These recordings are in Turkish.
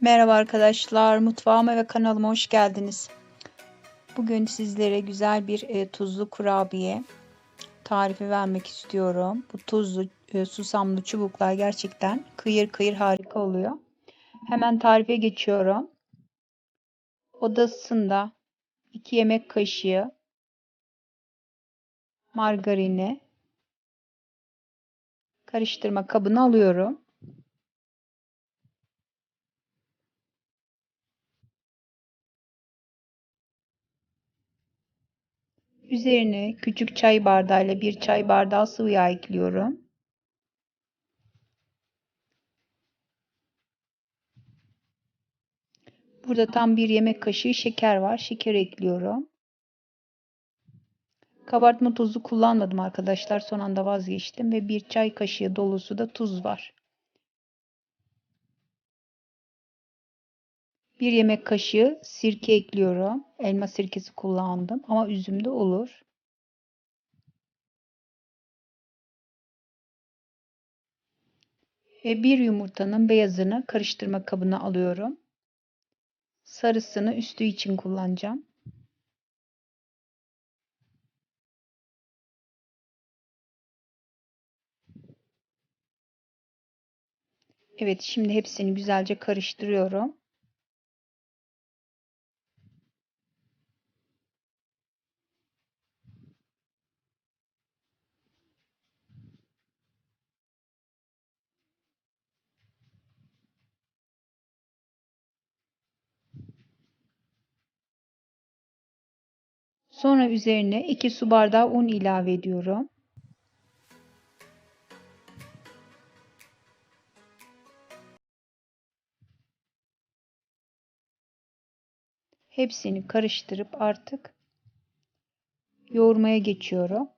Merhaba arkadaşlar, mutfağıma ve kanalıma hoş geldiniz. Bugün sizlere güzel bir e, tuzlu kurabiye tarifi vermek istiyorum. Bu tuzlu, e, susamlı çubuklar gerçekten kıyır kıyır harika oluyor. Hemen tarife geçiyorum. Odasında 2 yemek kaşığı margarini karıştırma kabına alıyorum. Üzerine küçük çay bardağıyla bir çay bardağı sıvı yağ ekliyorum. Burada tam bir yemek kaşığı şeker var. Şeker ekliyorum. Kabartma tozu kullanmadım arkadaşlar. Son anda vazgeçtim ve bir çay kaşığı dolusu da tuz var. Bir yemek kaşığı sirke ekliyorum. Elma sirkesi kullandım ama üzüm de olur. Ve bir yumurtanın beyazını karıştırma kabına alıyorum. Sarısını üstü için kullanacağım. Evet şimdi hepsini güzelce karıştırıyorum. Sonra üzerine 2 su bardağı un ilave ediyorum. Hepsini karıştırıp artık yoğurmaya geçiyorum.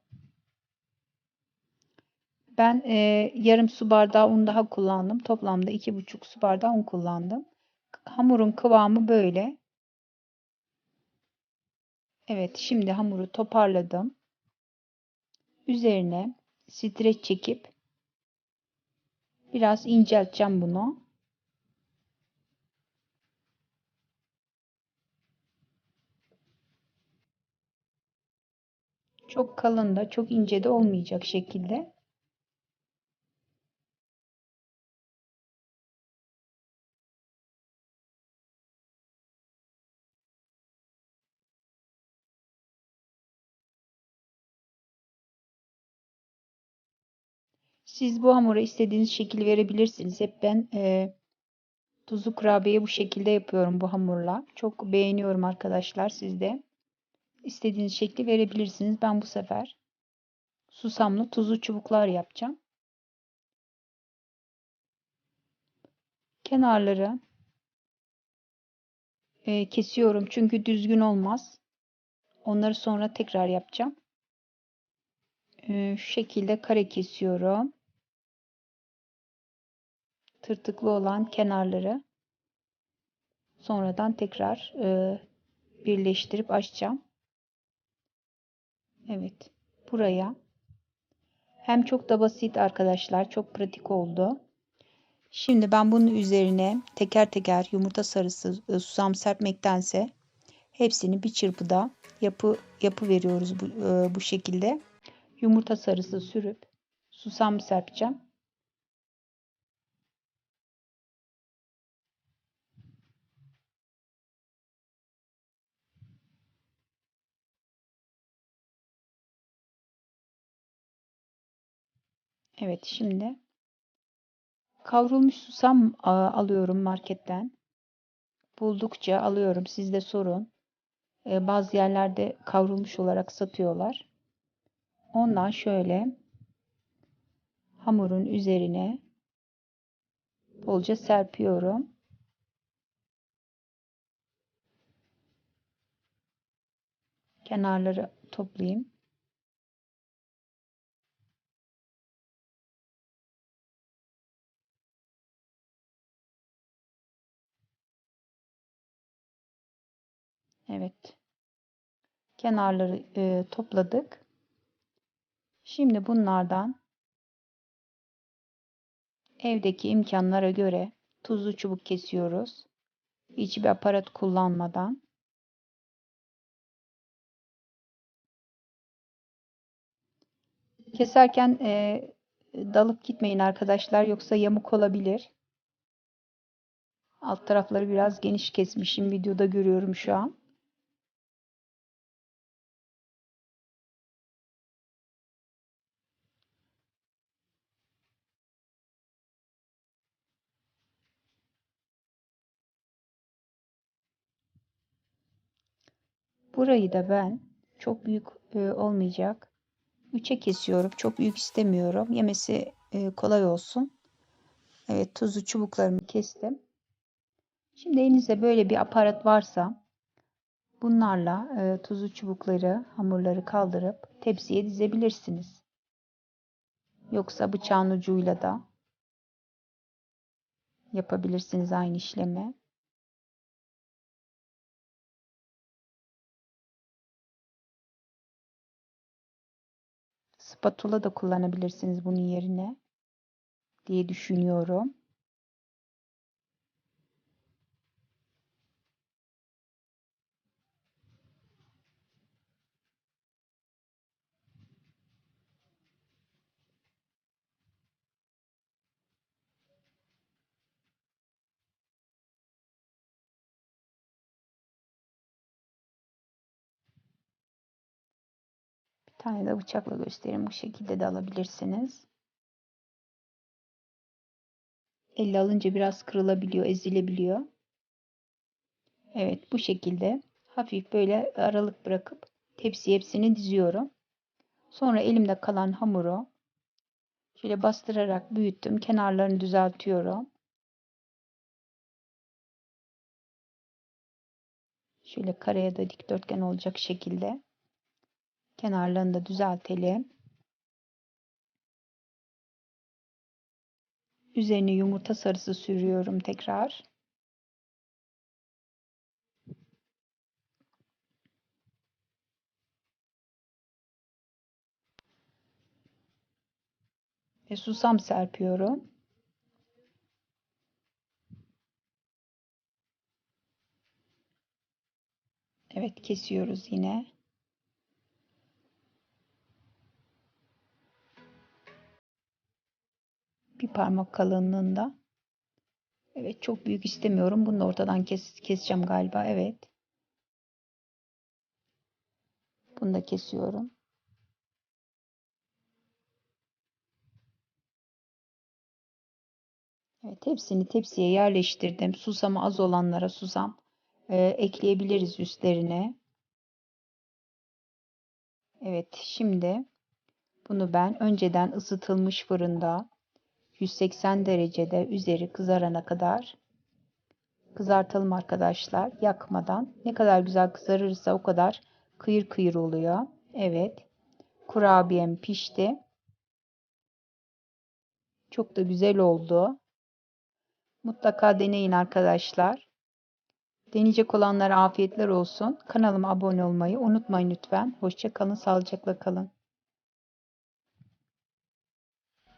Ben e, yarım su bardağı un daha kullandım. Toplamda 2,5 su bardağı un kullandım. Hamurun kıvamı böyle. Evet, şimdi hamuru toparladım. Üzerine streç çekip biraz incelteceğim bunu. Çok kalın da çok ince de olmayacak şekilde. Siz bu hamura istediğiniz şekil verebilirsiniz. Hep ben e, tuzlu kurabiye bu şekilde yapıyorum bu hamurla. Çok beğeniyorum arkadaşlar siz de. İstediğiniz şekli verebilirsiniz. Ben bu sefer susamlı tuzlu çubuklar yapacağım. Kenarları e, kesiyorum çünkü düzgün olmaz. Onları sonra tekrar yapacağım. E, şu şekilde kare kesiyorum tırtıklı olan kenarları sonradan tekrar e, birleştirip açacağım. Evet. Buraya hem çok da basit arkadaşlar. Çok pratik oldu. Şimdi ben bunun üzerine teker teker yumurta sarısı e, susam serpmektense hepsini bir çırpıda yapı yapı veriyoruz bu, e, bu şekilde. Yumurta sarısı sürüp susam serpeceğim. Evet şimdi kavrulmuş susam alıyorum marketten. Buldukça alıyorum. Siz de sorun. Ee, bazı yerlerde kavrulmuş olarak satıyorlar. Ondan şöyle hamurun üzerine bolca serpiyorum. Kenarları toplayayım. Evet. Kenarları e, topladık. Şimdi bunlardan evdeki imkanlara göre tuzlu çubuk kesiyoruz. Hiçbir aparat kullanmadan. Keserken e, dalıp gitmeyin arkadaşlar yoksa yamuk olabilir. Alt tarafları biraz geniş kesmişim. Videoda görüyorum şu an. Burayı da ben çok büyük e, olmayacak. 3'e kesiyorum. Çok büyük istemiyorum. Yemesi e, kolay olsun. Evet tuzlu çubuklarımı kestim. Şimdi elinizde böyle bir aparat varsa bunlarla e, tuzlu çubukları, hamurları kaldırıp tepsiye dizebilirsiniz. Yoksa bıçağın ucuyla da yapabilirsiniz aynı işlemi. Spatula da kullanabilirsiniz bunun yerine diye düşünüyorum. Tane de bıçakla göstereyim. Bu şekilde de alabilirsiniz. Elle alınca biraz kırılabiliyor, ezilebiliyor. Evet bu şekilde hafif böyle aralık bırakıp tepsi hepsini diziyorum. Sonra elimde kalan hamuru şöyle bastırarak büyüttüm. Kenarlarını düzeltiyorum. Şöyle kare ya da dikdörtgen olacak şekilde. Kenarlarını da düzeltelim. Üzerine yumurta sarısı sürüyorum tekrar. Ve susam serpiyorum. Evet kesiyoruz yine. Bir parmak kalınlığında. Evet çok büyük istemiyorum. Bunu da ortadan kes, keseceğim galiba. Evet. Bunu da kesiyorum. Evet hepsini tepsiye yerleştirdim. Susamı az olanlara susam e, ekleyebiliriz üstlerine. Evet şimdi bunu ben önceden ısıtılmış fırında 180 derecede üzeri kızarana kadar kızartalım arkadaşlar yakmadan. Ne kadar güzel kızarırsa o kadar kıyır kıyır oluyor. Evet kurabiyem pişti. Çok da güzel oldu. Mutlaka deneyin arkadaşlar. Deneyecek olanlara afiyetler olsun. Kanalıma abone olmayı unutmayın lütfen. Hoşçakalın, sağlıcakla kalın.